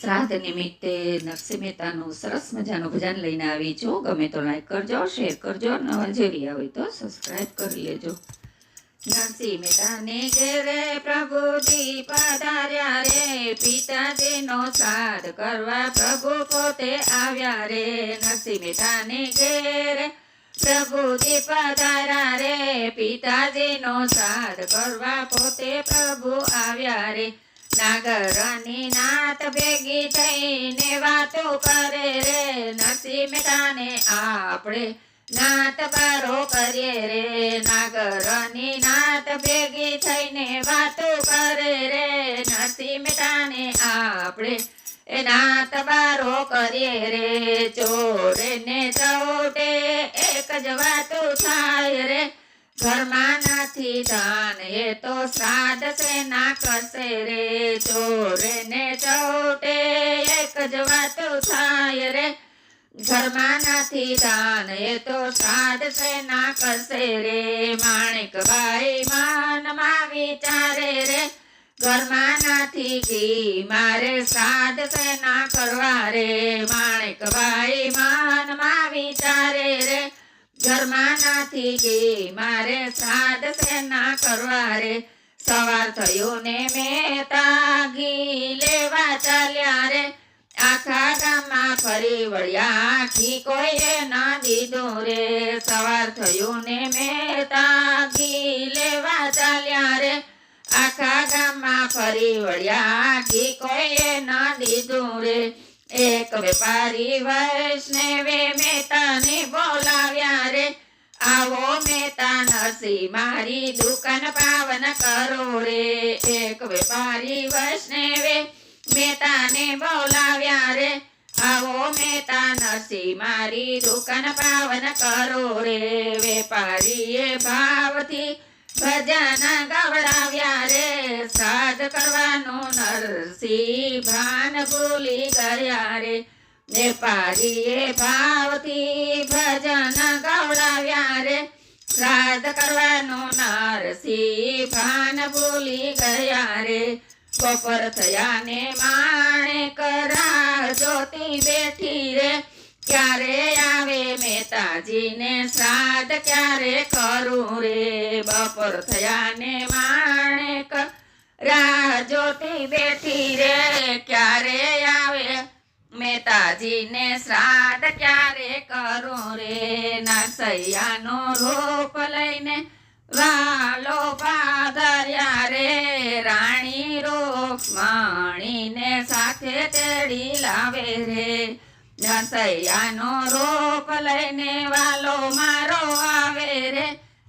શ્રાદ્ધ નિમિત્તે નરસિંહ મહેતાનું સરસ મજાનું ભજન લઈને આવી છું ગમે તો લાઈક કરજો શેર કરજો, નવા જેવી હોય તો સબસ્ક્રાઈબ કરી લેજો. નરસિંહ મહેતાને ઘેરે પ્રભુજી પધાર્યા રે. પિતાજીનો શ્રાદ્ધ કરવા પ્રભુ પોતે આવ્યા રે. નરસિંહ મહેતાને ઘેરે પ્રભુજી પધાર્યા રે. પિતાજીનો શ્રાદ્ધ કરવા પોતે પ્રભુ આવ્યા રે. નાગરની નાત ભેગી થઈને વાતો કરે રે, નરસિંહ મહેતાને આપણે નાત બારો કરીએ રે. નાગરની નાત ભેગી થઈને વાતો કરે રે, નરસિંહ મહેતાને આપણે એ નાત બારો કરીએ રે. ચોરે ને ચૌટે એક જ વાતો થાય રે. ઘરમાં નથી એ તો શ્રાદ્ધ છે ના કરશે રે. ચોરે ને ચૌટે એક જ વાતો થાય રે. ઘરમાં નથી એ તો શ્રાદ્ધ છે ના કરશે રે. માણેકભાઈ માનમાં વિચારે રે. ઘરમાં નથી ઘી મારે શ્રાદ્ધ સેના કરવા રે. માણેકભાઈ માનમાં ઘરમાં નથી ઘી મારે સાદ છે ના કરવા રે સવાર થયો ને મેં ઘી લેવા ચાલ્યા રે. આખા ગામમાં ફરી વળ્યા આખી કોઈએ ના દીધો રે. સવાર થયું ને મેં ઘી લેવા ચાલ્યા રે. આખા ગામમાં ફરી વળ્યા ઘી કોઈએ ના દીધો રે. એક વેપારી વૈષ્ણવે મેતાને બોલાવ્યા રે. આવો મેતા નરસિંહ, મારી દુકાન પાવન કરો રે. એક વેપારી વૈષ્ણવે મેતાને બોલાવ્યા રે. આવો મેતા નરસિંહ, મારી દુકાન પાવન કરો રે. વેપારીએ ભાવથી ભજન ગવડાવ્યા રે. સાધ કરવાનું નરસિંહ ભાન ભૂલી ગયા રે. વેપારીએ ભાવથી ભજન ગવડાવ્યા રે. શ્રાદ્ધ કરવાનું નરસિંહ ભાન ભૂલી ગયા રે. બપોર થયા ને માણે કરા જોતી બેઠી રે. ક્યારે આવે મહેતાજીને શ્રાદ્ધ, ક્યારે કરું રે? બપોર થયા ને માણે રાહ બેઠી રે. ક્યારે આવે મહેતાજીને શ્રાદ્ધ, ક્યારે કરું રે? નરસૈયાનો રૂપ લઈને વાલો પાધર્યા રે. રાણી રૂકમણીને સાથે તેડી લાવે રે. નસૈયાનો રોપ લઈને વાલો મારો આવે રે.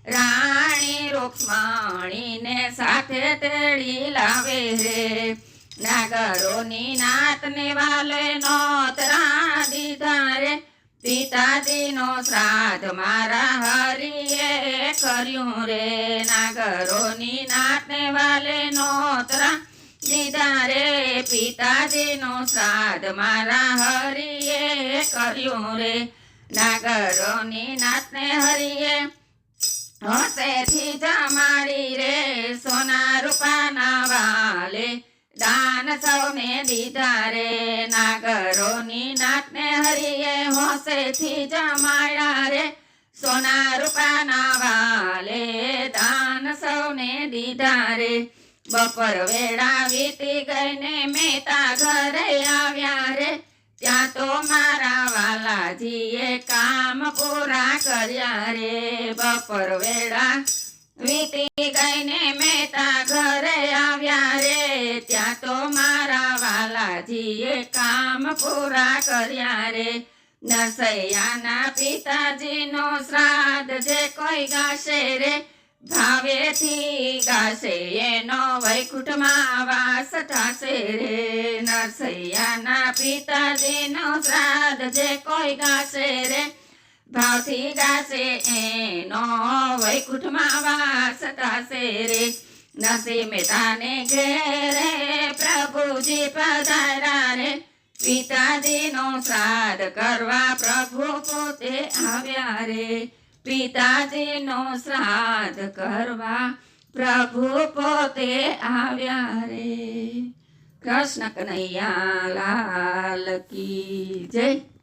રાણી રૂક્ષ્મણીને સાથે તેડી લાવે રે. નાગરોની નાતને વાલે નોતરા દીધા રે પિતાજીનો શ્રાદ્ધ મારા હરિએ કર્યું રે. નાગરોની નાતને વાલે નોતરા પિતાજીનો શ્રાદ્ધ મારા હરિએ કર્યું રે. નાગરોની નાતને હરિએ હસેથી જમાડી રે. સોના રૂપાના વાલે દાન સૌને દીધા રે. નાગરોની નાતને હરિએ હોસેથી જમાડ્યા રે. સોના રૂપાના વાલે દાન સૌને દીધા રે. બપોર વેળા વીતી ગઈને મહેતા ઘરે આવ્યા રે. ત્યાં તો મારા વાલાજીએ કામ પૂરા કર્યા રે. બપોર વેળા વીતી ગઈને મહેતા ઘરે આવ્યા રે. ત્યાં તો મારા વાલાજીએ કામ પૂરા કર્યા રે. નરસૈયાના પિતાજીનો શ્રાદ્ધ જે કોઈ ગાશે રે ભાવેથી ગાશે એનો વૈકુંઠમાં વાસ થશે રે. નરસૈયાના પિતાજીનો શ્રાદ્ધ જે કોઈ ગાશે રે. ભાવથી ગાશે એનો વૈકુંઠમાં વાસ થશે રે. નરસિંહ મહેતાને ઘેરે પ્રભુજી પધારા રે. પિતાજીનો શ્રાદ્ધ કરવા પ્રભુ પોતે આવ્યા રે. પિતાજીનો શ્રાદ્ધ કરવા પ્રભુ પોતે આવ્યા રે. કૃષ્ણ કનૈયા લાલ કી જય.